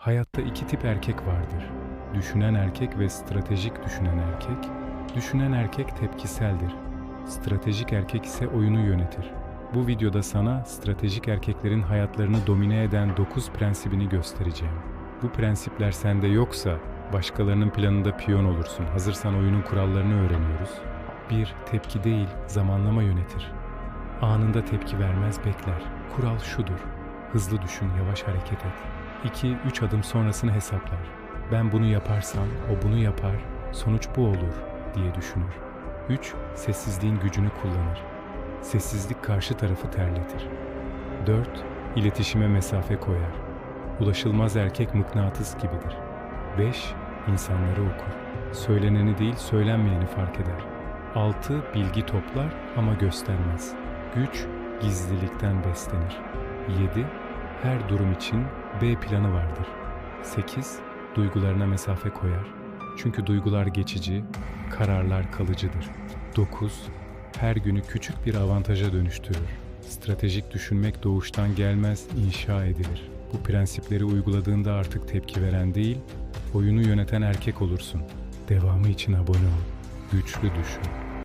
Hayatta iki tip erkek vardır. Düşünen erkek ve stratejik düşünen erkek. Düşünen erkek tepkiseldir. Stratejik erkek ise oyunu yönetir. Bu videoda sana stratejik erkeklerin hayatlarını domine eden 9 prensibini göstereceğim. Bu prensipler sende yoksa başkalarının planında piyon olursun. Hazırsan oyunun kurallarını öğreniyoruz. 1. Tepki değil, zamanlama yönetir. Anında tepki vermez, bekler. Kural şudur. Hızlı düşün, yavaş hareket et. 2. 3 adım sonrasını hesaplar. Ben bunu yaparsam o bunu yapar, sonuç bu olur diye düşünür. 3. Sessizliğin gücünü kullanır. Sessizlik karşı tarafı terletir. 4. İletişime mesafe koyar. Ulaşılmaz erkek mıknatıs gibidir. 5. İnsanları okur. Söyleneni değil söylenmeyeni fark eder. 6. Bilgi toplar ama göstermez. Güç gizlilikten beslenir. 7. Her durum için B planı vardır. 8. Duygularına mesafe koyar. Çünkü duygular geçici, kararlar kalıcıdır. 9. Her günü küçük bir avantaja dönüştürür. Stratejik düşünmek doğuştan gelmez, inşa edilir. Bu prensipleri uyguladığında artık tepki veren değil, oyunu yöneten erkek olursun. Devamı için abone ol. Güçlü düşün.